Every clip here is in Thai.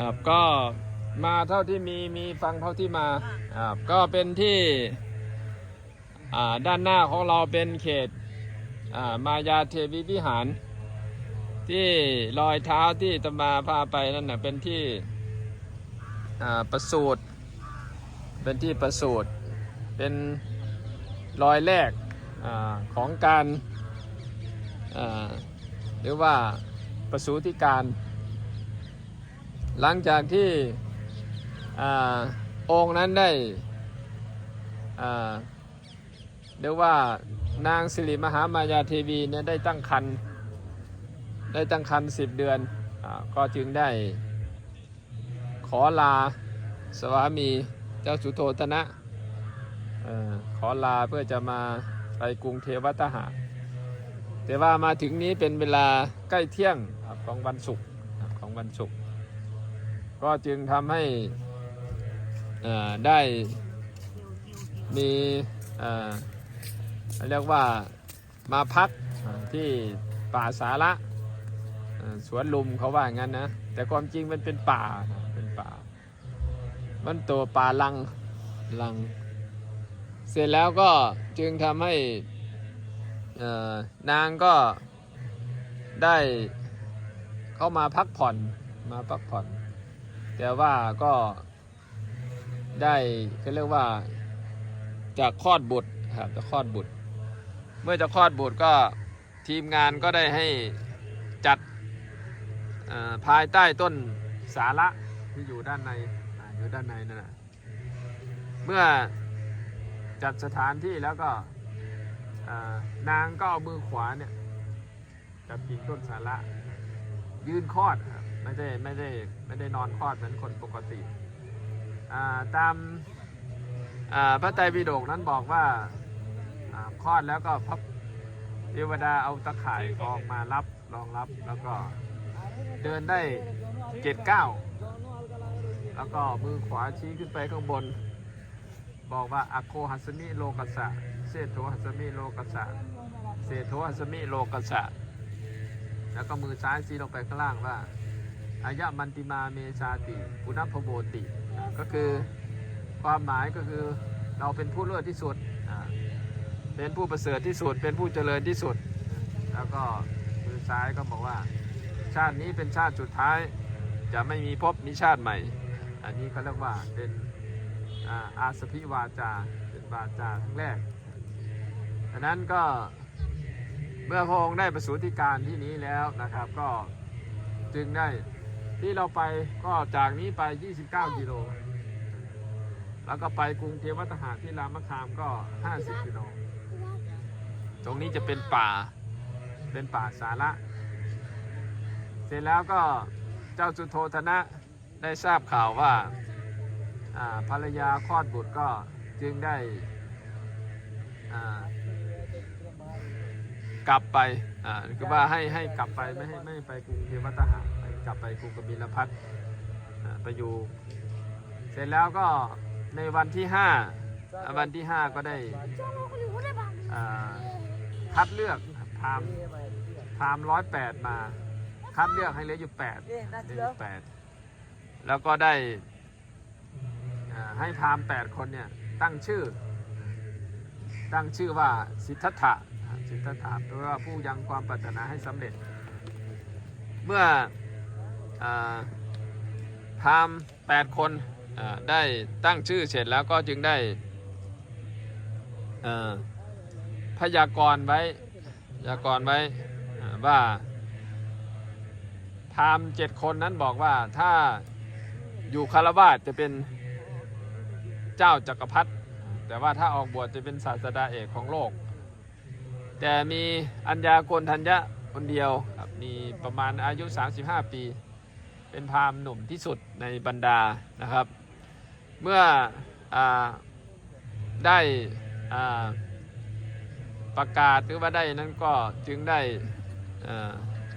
ครับก็มาเท่าที่มีมีฟังเท่าที่มาครับก็เป็นที่อ่าด้านหน้าของเราเป็นเขตอ่ามายาเทวีวิหาร ที่รอยเท้าที่ตมาพาไปนั่นนะเป็นที่อ่าประสูตรเป็นที่ประสูตรเป็นรอยแรกอาของการอ่าหรือว่าประสูติการ หลังจากที่องค์นั้นได้เรียกว่านางสิริมหามายาเทวีเนี่ยได้ตั้งครรภ์ได้ตั้งครรภ์สิบเดือนอก็จึงได้ขอลาสวามีเจ้าสุโธทนะอขอลาเพื่อจะมาไปกรุงเทวทหารแต่ว่ามาถึงนี้เป็นเวลาใกล้เที่ยงของวันศุกร์ของวันศุกร์ ก็จึงทำให้ได้มีเรียกว่ามาพักที่ป่าสาระสวนลุมเขาว่างั้นนะ แต่ความจริงมันเป็นป่าเป็นป่า มันตัวป่าลังลัง เสร็จแล้วก็จึงทำให้นางก็ได้เข้ามาพักผ่อนมาพักผ่อน แต่ว่าก็ได้เขาเรียกว่าจะคลอดบุตรครับจะคลอดบุตร เมื่อจะคลอดบุตรก็ทีมงานก็ได้ให้จัดภายใต้ต้นสาระที่อยู่ด้านในออยู่ด้านในนั่นนะเมื่อจัดสถานที่แล้วก็นางก็เอามือขวาเนี่ยจับกิ่งต้นสาระยืนคลอดครับ ไม่ได้ไม่ได้ไม่ได้นอนคลอดเหมือนคนปกติตามพระไตรปิฎกนั้นบอกว่าคลอดแล้วก็พระเทวดาเอาตะข่ายกองมารับรองรับแล้วก็เดินได้เจ็ดเก้าแล้วก็มือขวาชี้ขึ้นไปข้างบน บอกว่าอโคหัสมิโลกัสะเศโทหัสมิโลกัสะเศโทหัสมิโลกัสะแล้วก็มือซ้ายชี้ลงไปข้างล่างว่า อายะมันติมาเมชาติปุณพโบติ ก็คือความหมายก็คือเราเป็นผู้เลิศที่สุด เป็นผู้ประเสริฐที่สุด เป็นผู้เจริญที่สุด แล้วก็มือซ้ายก็บอกว่า ชาตินี้เป็นชาติสุดท้ายจะไม่มีภพมีชาติใหม่ อันนี้เขาเรียกว่าเป็นอาอาสพิวาจา เป็นวาจาครั้งแรกดังนั้นก็เมื่อพระองค์ได้ประสูติการที่นี้แล้วนะครับ ก็จึงได้ ที่เราไปก็จากนี้ไป 29 กิโล แล้วก็ไปกรุงเทวทหารที่รามคามก็ 50 กิโล ตรงนี้จะเป็นป่า เป็นป่าสาระ เสร็จแล้วก็เจ้าสุโธธนะได้ทราบข่าวว่าภรรยาคลอดบุตรก็จึงได้กลับไปคือว่าให้ให้กลับไปไม่ให้ไม่ไปกรุงเทวทหาร กลับไปกรุงกบิลพัทไปอยู่ เสร็จแล้วก็ในวันที่ห้าวันที่ห้าก็ได้คัดเลือกพามพามร้อยแปดมา คัดเลือกให้เหลืออยู่แปดเหลือแปดแล้วก็ได้ให้พามแปดคนเนี่ยตั้งชื่อ ตั้งชื่อว่าสิทธัตถะสิทธัตถะแปลว่าผู้ยังความปรารถนาให้สำเร็จ เมื่อ พราหมณ์แปดคนได้ตั้งชื่อเสร็จแล้วก็จึงได้พยากรณ์ไว้พยากรณ์ไว้ว่าพราหมณ์เจ็ดคนนั้นบอกว่าถ้าอยู่คารวาสจะเป็นเจ้าจักรพรรดิแต่ว่าถ้าออกบวชจะเป็นศาสดาเอกของโลก แต่มีอัญญาโกณทัญญะคนเดียวมีประมาณอายุ 35 ปี เป็นพราหมณ์หนุ่มที่สุดในบรรดานะครับ เมื่ออได้ประกาศหรือว่าได้นั้นก็จึงได้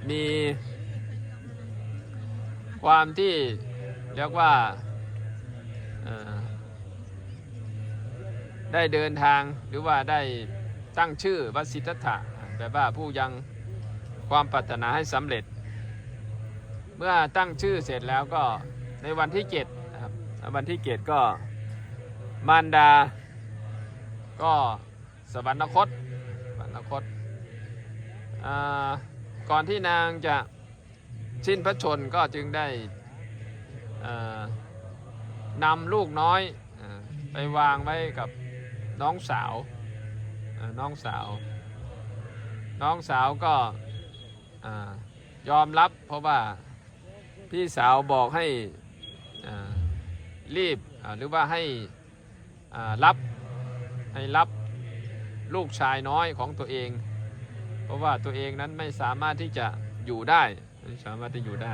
มีความที่เรียกว่าได้เดินทางหรือว่าได้ตั้งชื่อวสิทธัตถะแปลว่าผู้ยังความปรารถนาให้สำเร็จ เมื่อตั้งชื่อเสร็จแล้วก็ในวันที่เจ็ดนะครับวันที่เจ็ดก็มารดา ก็สวรรคตสวรรคตก่อนที่นางจะสิ้นพระชนก็จึงได้นำลูกน้อยอไปวางไว้กับน้องสาวน้องสาว น้องสาวก็อยอมรับเพราะว่า พี่สาวบอกให้รีบหรือว่าให้รับให้รับลูกชายน้อยของตัวเอง เพราะว่าตัวเองนั้นไม่สามารถที่จะอยู่ได้ไม่สามารถที่อยู่ได้